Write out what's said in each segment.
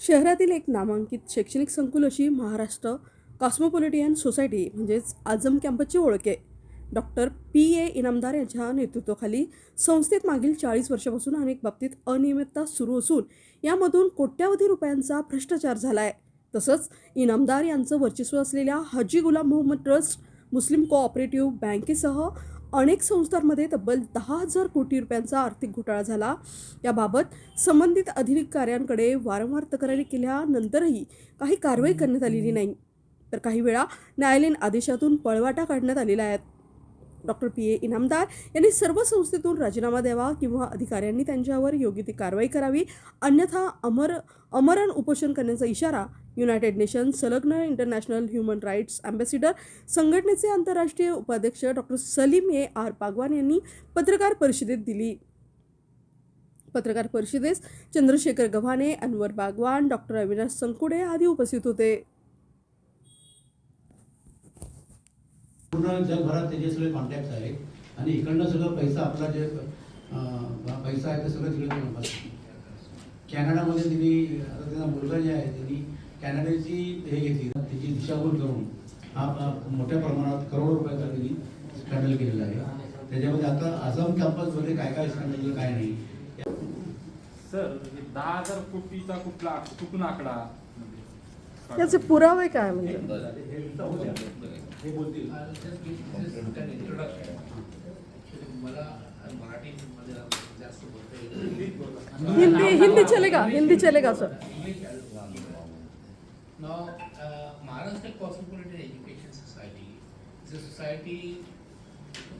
शहरातील एक नामांकित शैक्षणिक संकुल अशी महाराष्ट्र कॉस्मोपॉलिटियन सोसायटी म्हणजेच आझम कॅम्पसची ओळख आहे. डॉक्टर पी ए इनामदार यांच्या नेतृत्वाखाली संस्थेत मागील चाळीस वर्षापासून अनेक बाबतीत अनियमितता सुरू असून यामधून कोट्यावधी रुपयांचा भ्रष्टाचार झाला आहे तसंच इनामदार यांचं वर्चस्व असलेल्या Haji Gulam Mohammad trust Muslim cooperative बँकेसह अनेक संस्थांमध्ये तब्बल दहा हजार कोटी रुपयांचा आर्थिक घोटाळा झाला. याबाबत संबंधित अधिकाऱ्यांकडे वारंवार तक्रारी केल्यानंतरही काही कारवाई करण्यात आलेली नाही. तर काही वेळा न्यायालयीन आदेशातून पळवाटा काढण्यात आलेला आहे. डॉक्टर पी ए इनामदार यांनी सर्व संस्थेतून राजीनामा द्यावा किंवा अधिकाऱ्यांनी त्यांच्यावर योग्य ती कारवाई करावी अन्यथा अमर अमरण उपोषण करण्याचा इशारा युनायटेड नेशन संलग्न इंटरनॅशनल ह्युमन राईट्स अँबॅसिडर संघटनेचे आंतरराष्ट्रीय उपाध्यक्ष doctor Salim A R Pagwan यांनी पत्रकार परिषदेत दिली. पत्रकार परिषदेस चंद्रशेखर गव्हाणे अनवर बागवान डॉक्टर अविनाश संकुडे आदी उपस्थित होते. पूर्ण जगभरात त्याचे सगळे कॉन्टॅक्ट आहेत. आणि इकडनं सगळं पैसा आपला जे पैसा आहे ते सगळं तिकडे कॅनडामध्ये त्यांनी आता त्यांचा मुलगा जे आहे त्यांनी कॅनडाची हे घेतली त्याची दिशाभूल करून. हा मोठ्या प्रमाणात करोडो रुपयाचा त्यांनी स्कॅन्डल केलेला आहे. त्याच्यामध्ये आता आसाम कॅम्पसमध्ये काय काय स्कॅन्डल काय नाही. सर म्हणजे दहा हजार कोटीचा कुठला कुठून आकडा? याचे पुरावे काय म्हणजे हिंदी हिंदी चलेगा हिंदी चलेगा sir Now, uh, Maharashtra Cosmopolitan Education Society is a society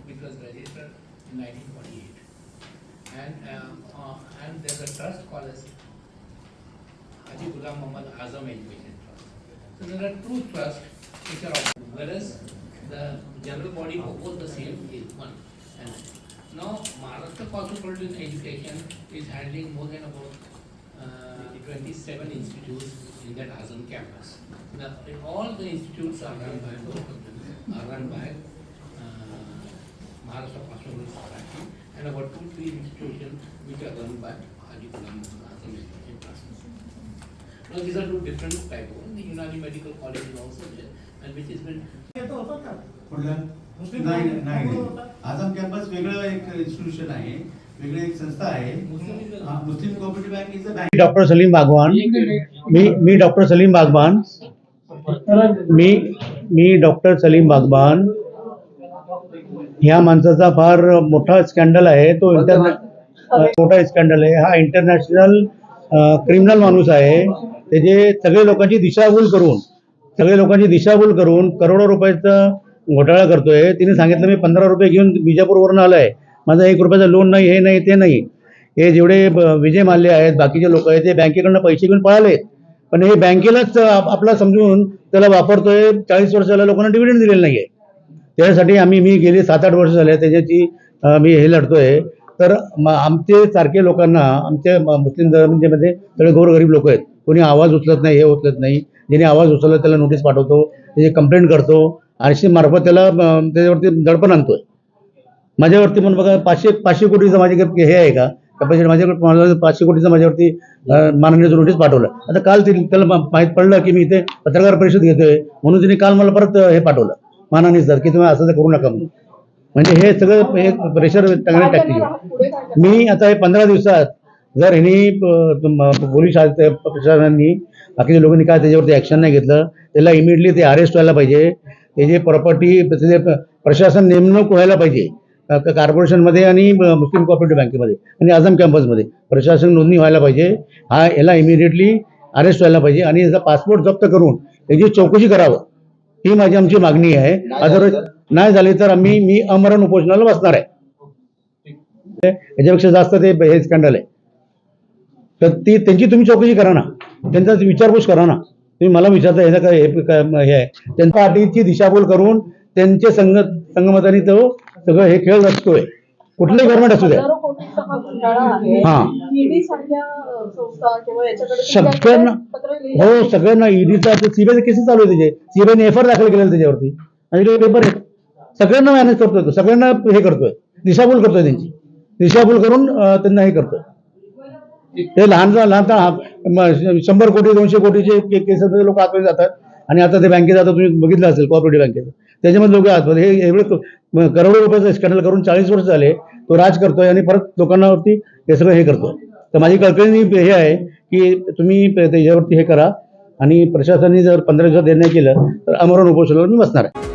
which was registered in 1948. And, um, uh, and there's a trust called as Haji Ghulam Muhammad Azam Education Trust. There are two trusts which are, open, whereas the general body for both the same is one. And now Maharashtra Cosmopolitan Education is handling more than about uh, 27 institutes in that Azam campus. Now, all the institutes are run by, are run by uh, Maharashtra Cosmopolitan Society and about two, three institutions which are run by Haji Ghulam Muhammad Azam Education Trust. Now, these are two different type of, the Unani Medical College is also there and which has been कुठलं? नाही नाही. नाही Azam campus वेगळं एक institution आहे वेगळी एक संस्था आहे. हा, Muslim cooperative bank is a bank doctor Salim Bagwan. मी मी डॉक्टर सलीम बागवान. मी मी डॉक्टर सलीम बागवान. ह्या माणसाचा फार मोठा स्कॅन्डल आहे. तो इंटरनॅ मोठा स्कॅन्डल आहे. हा इंटरनॅशनल क्रिमिनल माणूस आहे. त्याचे सगळे लोकांची दिशाभूल करून सगळे लोकांची दिशाभूल करून करोडो रुपयाचा घोटाळा करतोय. तिने सांगितलं मी पंधरा रुपये घेऊन बिजापूरवरून आहे माझा एक रुपयाचं लोन नाही हे नाही ते नाही. हे जेवढे ब- विजय माल्ले आहेत बाकीचे लोक आहेत ते बँकेकडनं पैसे घेऊन पळाले पण हे बँकेलाच आपला समजून त्याला वापरतोय चाळीस वर्षाला लोकांना डिव्हिडंड दिलेलं नाही आहे त्यासाठी आम्ही मी गेले सात आठ वर्ष झाले त्याच्याची मी हे लढतोय. तर आमचे सारखे लोकांना आमच्या म- मुस्लिम धर्मामध्ये सगळे गोरगरीब लोक आहेत. कोणी आवाज उचलत नाही हे उचलत नाही. ज्याने आवाज उचलला त्याला नोटीस पाठवतो. त्याची कंप्लेंट करतो. आरशी मार्फत त्याला त्याच्यावरती दडपण आणतोय. माझ्यावरती पण बघा पाचशे पाचशे कोटीचं माझ्याकडे हे आहे का? कॅपॅसिटी माझ्याकडे पाचशे कोटीचं माझ्यावरती अं, माननीय नोटीस पाठवलं. आता काल ते- त्याला माहीत माहीत पडलं की मी इथे पत्रकार परिषद घेतोय. म्हणून तिने काल मला परत हे पाठवलं. माननीय सर की तुम्ही असं तर करू नका म्हणून. म्हणजे हे सगळं हे प्रेशर टाकण्यात टाकते मी आता हे पंधरा दिवसात जर ह्यांनी पोलीस प्रशासनाने बाकीच्या लोकांनी काय त्याच्यावरती ॲक्शन नाही घेतलं त्याला इमिडिएटली ते अरेस्ट व्हायला पाहिजे. त्याची प्रॉपर्टी त्याचे प्रशासन नेमणूक व्हायला पाहिजे कॉर्पोरेशनमध्ये आणि मुस्लिम कोऑपरेटिव्ह बँकेमध्ये आणि आझम कॅम्पसमध्ये प्रशासन नोंदणी व्हायला पाहिजे. हा याला इमिडिएटली अरेस्ट व्हायला पाहिजे आणि याचा पासपोर्ट जप्त करून याची चौकशी करावं. ही माझी आमची मागणी आहे. अदरवाईज नाही झाली तर आम्ही मी अमरण उपोषणाला बसणार आहे. याच्यापेक्षा जास्त ते हे स्कॅन्डल आहे. तर ती त्यांची तुम्ही चौकशी करा ना. त्यांचा विचारपूस करा ना. तुम्ही मला विचारता याचं काय हे काय हे आहे. त्यांच्या पार्टीची दिशाभूल करून त्यांचे संग संगमताने तो सगळं हे खेळ रचतोय. कुठलंही गव्हर्नमेंट असू द्या. हा. सगळ्यांना हो सगळ्यांना ईडीचा सीबीआय केसेस चालू आहे त्याचे. सीबीआयने एफ आर दाखल केलेला त्याच्यावरती. आणि ते पेपर आहेत. सगळ्यांना मॅनेज करतोय तो. सगळ्यांना हे करतोय. दिशाभूल करतोय त्यांची. दिशाभूल करून त्यांना हे करतोय. ते लहान लहान शंभर कोटी दोनशे कोटीचे केस केसेसमध्ये लोक आतमध्ये जातात. आणि आता ते बँकेत आता तुम्ही बघितलं असेल कोऑपरेटिव्ह बँकेचं त्याच्यामध्ये लोक आतमध्ये हे एवढे करोडो रुपयाचा स्कॅनल करून चाळीस वर्ष झाले तो राज करतोय आणि परत लोकांवरती हे सगळं हे करतो तर माझी कळकळी हे आहे की तुम्ही त्याच्यावरती हे करा आणि प्रशासनाने जर पंधरा दिवसात हे नाही केलं तर अमरण उपोषणावर मी बसणार आहे.